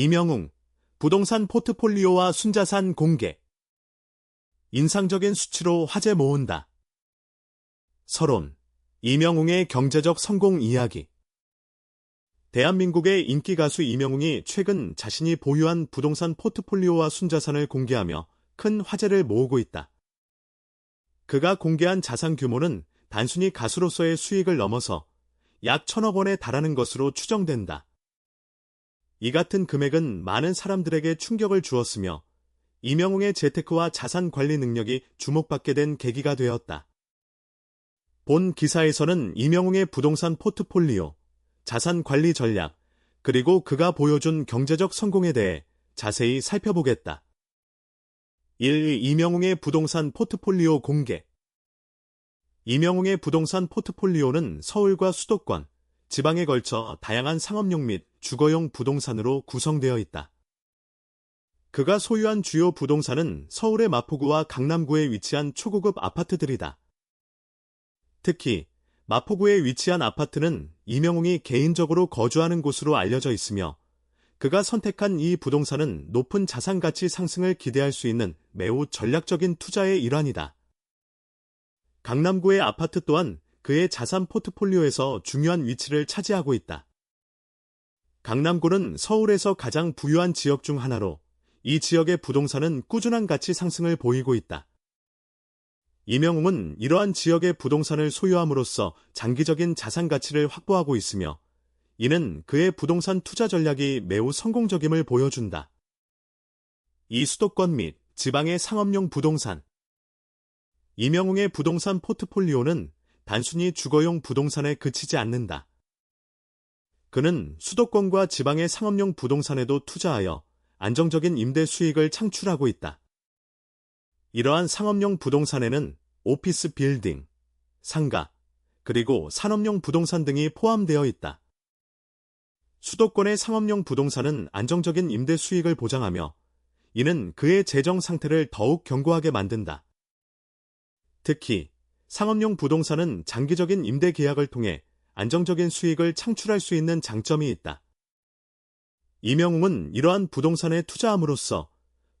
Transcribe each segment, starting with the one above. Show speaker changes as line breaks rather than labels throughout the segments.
이명웅, 부동산 포트폴리오와 순자산 공개. 인상적인 수치로 화제 모은다. 서론, 이명웅의 경제적 성공 이야기. 대한민국의 인기 가수 이명웅이 최근 자신이 보유한 부동산 포트폴리오와 순자산을 공개하며 큰 화제를 모으고 있다. 그가 공개한 자산 규모는 단순히 가수로서의 수익을 넘어서 약 천억 원에 달하는 것으로 추정된다. 이 같은 금액은 많은 사람들에게 충격을 주었으며 이명웅의 재테크와 자산 관리 능력이 주목받게 된 계기가 되었다. 본 기사에서는 이명웅의 부동산 포트폴리오, 자산 관리 전략, 그리고 그가 보여준 경제적 성공에 대해 자세히 살펴보겠다. 1. 이명웅의 부동산 포트폴리오 공개 이명웅의 부동산 포트폴리오는 서울과 수도권, 지방에 걸쳐 다양한 상업용 및 주거용 부동산으로 구성되어 있다. 그가 소유한 주요 부동산은 서울의 마포구와 강남구에 위치한 초고급 아파트들이다. 특히 마포구에 위치한 아파트는 이명웅이 개인적으로 거주하는 곳으로 알려져 있으며 그가 선택한 이 부동산은 높은 자산 가치 상승을 기대할 수 있는 매우 전략적인 투자의 일환이다. 강남구의 아파트 또한 그의 자산 포트폴리오에서 중요한 위치를 차지하고 있다. 강남구는 서울에서 가장 부유한 지역 중 하나로 이 지역의 부동산은 꾸준한 가치 상승을 보이고 있다. 이명웅은 이러한 지역의 부동산을 소유함으로써 장기적인 자산 가치를 확보하고 있으며 이는 그의 부동산 투자 전략이 매우 성공적임을 보여준다. 이 수도권 및 지방의 상업용 부동산 이명웅의 부동산 포트폴리오는 단순히 주거용 부동산에 그치지 않는다. 그는 수도권과 지방의 상업용 부동산에도 투자하여 안정적인 임대 수익을 창출하고 있다. 이러한 상업용 부동산에는 오피스 빌딩, 상가, 그리고 산업용 부동산 등이 포함되어 있다. 수도권의 상업용 부동산은 안정적인 임대 수익을 보장하며 이는 그의 재정 상태를 더욱 견고하게 만든다. 특히 상업용 부동산은 장기적인 임대 계약을 통해 안정적인 수익을 창출할 수 있는 장점이 있다. 이명웅은 이러한 부동산에 투자함으로써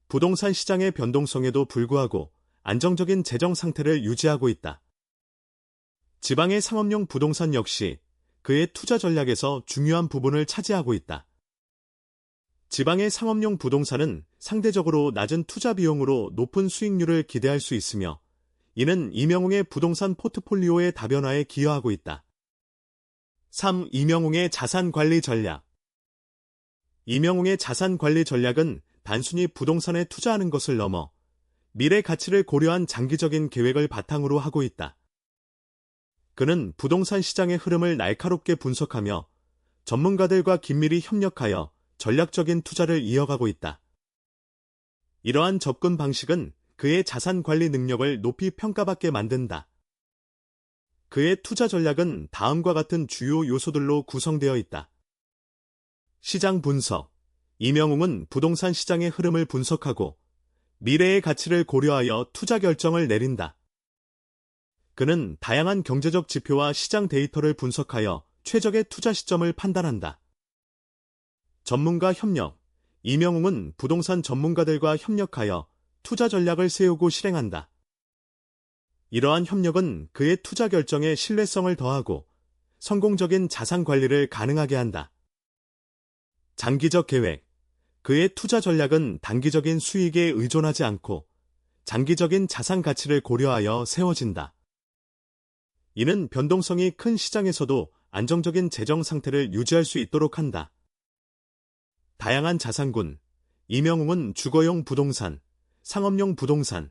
부동산 시장의 변동성에도 불구하고 안정적인 재정 상태를 유지하고 있다. 지방의 상업용 부동산 역시 그의 투자 전략에서 중요한 부분을 차지하고 있다. 지방의 상업용 부동산은 상대적으로 낮은 투자 비용으로 높은 수익률을 기대할 수 있으며 이는 이명웅의 부동산 포트폴리오의 다변화에 기여하고 있다. 3. 이명웅의 자산 관리 전략 이명웅의 자산 관리 전략은 단순히 부동산에 투자하는 것을 넘어 미래 가치를 고려한 장기적인 계획을 바탕으로 하고 있다. 그는 부동산 시장의 흐름을 날카롭게 분석하며 전문가들과 긴밀히 협력하여 전략적인 투자를 이어가고 있다. 이러한 접근 방식은 그의 자산 관리 능력을 높이 평가받게 만든다. 그의 투자 전략은 다음과 같은 주요 요소들로 구성되어 있다. 시장 분석. 이명웅은 부동산 시장의 흐름을 분석하고 미래의 가치를 고려하여 투자 결정을 내린다. 그는 다양한 경제적 지표와 시장 데이터를 분석하여 최적의 투자 시점을 판단한다. 전문가 협력. 이명웅은 부동산 전문가들과 협력하여 투자 전략을 세우고 실행한다. 이러한 협력은 그의 투자 결정에 신뢰성을 더하고 성공적인 자산 관리를 가능하게 한다. 장기적 계획. 그의 투자 전략은 단기적인 수익에 의존하지 않고 장기적인 자산 가치를 고려하여 세워진다. 이는 변동성이 큰 시장에서도 안정적인 재정 상태를 유지할 수 있도록 한다. 다양한 자산군, 이명웅은 주거용 부동산, 상업용 부동산,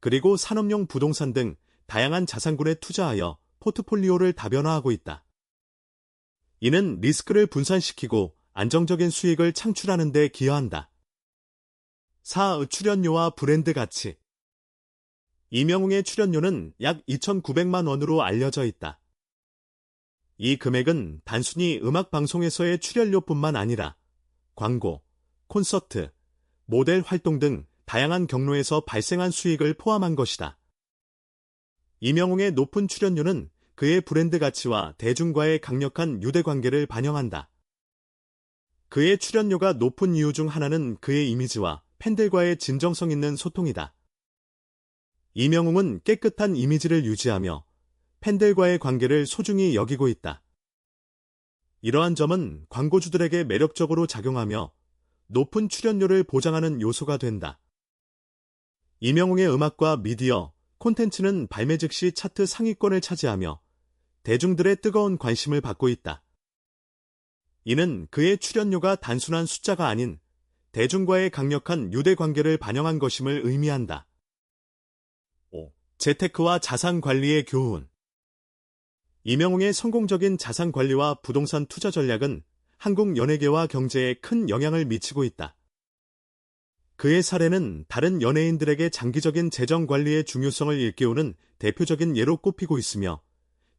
그리고 산업용 부동산 등 다양한 자산군에 투자하여 포트폴리오를 다변화하고 있다. 이는 리스크를 분산시키고 안정적인 수익을 창출하는 데 기여한다. 4. 출연료와 브랜드 가치 이명웅의 출연료는 약 2,900만 원으로 알려져 있다. 이 금액은 단순히 음악 방송에서의 출연료뿐만 아니라 광고, 콘서트, 모델 활동 등 다양한 경로에서 발생한 수익을 포함한 것이다. 이명웅의 높은 출연료는 그의 브랜드 가치와 대중과의 강력한 유대 관계를 반영한다. 그의 출연료가 높은 이유 중 하나는 그의 이미지와 팬들과의 진정성 있는 소통이다. 이명웅은 깨끗한 이미지를 유지하며 팬들과의 관계를 소중히 여기고 있다. 이러한 점은 광고주들에게 매력적으로 작용하며 높은 출연료를 보장하는 요소가 된다. 이명웅의 음악과 미디어, 콘텐츠는 발매 즉시 차트 상위권을 차지하며 대중들의 뜨거운 관심을 받고 있다. 이는 그의 출연료가 단순한 숫자가 아닌 대중과의 강력한 유대 관계를 반영한 것임을 의미한다. 5. 재테크와 자산 관리의 교훈 이명웅의 성공적인 자산 관리와 부동산 투자 전략은 한국 연예계와 경제에 큰 영향을 미치고 있다. 그의 사례는 다른 연예인들에게 장기적인 재정 관리의 중요성을 일깨우는 대표적인 예로 꼽히고 있으며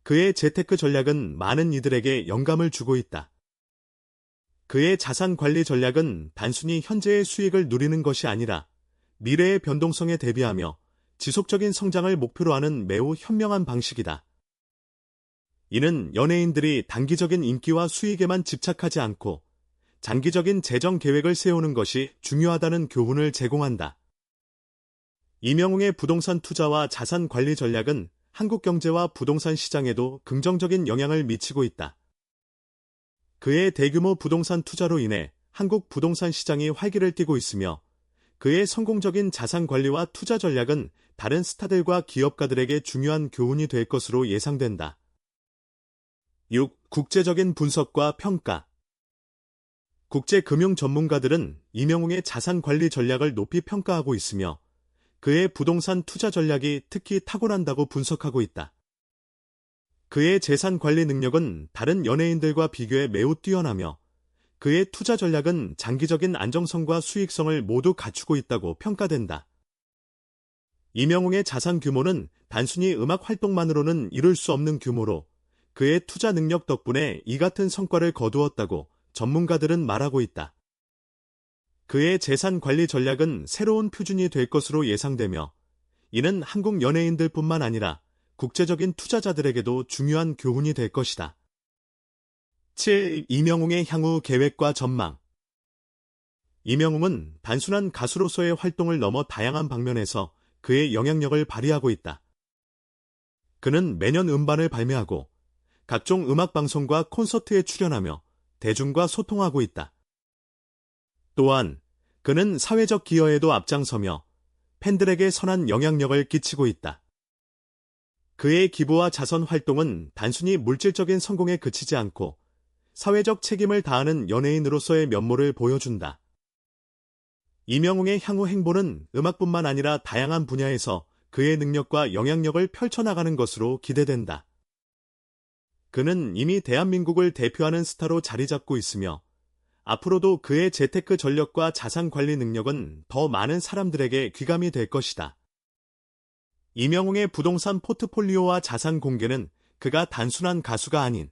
그의 재테크 전략은 많은 이들에게 영감을 주고 있다. 그의 자산 관리 전략은 단순히 현재의 수익을 누리는 것이 아니라 미래의 변동성에 대비하며 지속적인 성장을 목표로 하는 매우 현명한 방식이다. 이는 연예인들이 단기적인 인기와 수익에만 집착하지 않고 장기적인 재정 계획을 세우는 것이 중요하다는 교훈을 제공한다. 이명웅의 부동산 투자와 자산 관리 전략은 한국 경제와 부동산 시장에도 긍정적인 영향을 미치고 있다. 그의 대규모 부동산 투자로 인해 한국 부동산 시장이 활기를 띠고 있으며 그의 성공적인 자산 관리와 투자 전략은 다른 스타들과 기업가들에게 중요한 교훈이 될 것으로 예상된다. 6. 국제적인 분석과 평가 국제금융 전문가들은 이명웅의 자산 관리 전략을 높이 평가하고 있으며 그의 부동산 투자 전략이 특히 탁월한다고 분석하고 있다. 그의 재산 관리 능력은 다른 연예인들과 비교해 매우 뛰어나며 그의 투자 전략은 장기적인 안정성과 수익성을 모두 갖추고 있다고 평가된다. 이명웅의 자산 규모는 단순히 음악 활동만으로는 이룰 수 없는 규모로 그의 투자 능력 덕분에 이 같은 성과를 거두었다고 전문가들은 말하고 있다. 그의 재산 관리 전략은 새로운 표준이 될 것으로 예상되며 이는 한국 연예인들 뿐만 아니라 국제적인 투자자들에게도 중요한 교훈이 될 것이다. 7. 이명웅의 향후 계획과 전망 이명웅은 단순한 가수로서의 활동을 넘어 다양한 방면에서 그의 영향력을 발휘하고 있다. 그는 매년 음반을 발매하고 각종 음악 방송과 콘서트에 출연하며 대중과 소통하고 있다. 또한 그는 사회적 기여에도 앞장서며 팬들에게 선한 영향력을 끼치고 있다. 그의 기부와 자선 활동은 단순히 물질적인 성공에 그치지 않고 사회적 책임을 다하는 연예인으로서의 면모를 보여준다. 이명웅의 향후 행보는 음악뿐만 아니라 다양한 분야에서 그의 능력과 영향력을 펼쳐나가는 것으로 기대된다. 그는 이미 대한민국을 대표하는 스타로 자리 잡고 있으며 앞으로도 그의 재테크 전력과 자산 관리 능력은 더 많은 사람들에게 귀감이 될 것이다. 이명웅의 부동산 포트폴리오와 자산 공개는 그가 단순한 가수가 아닌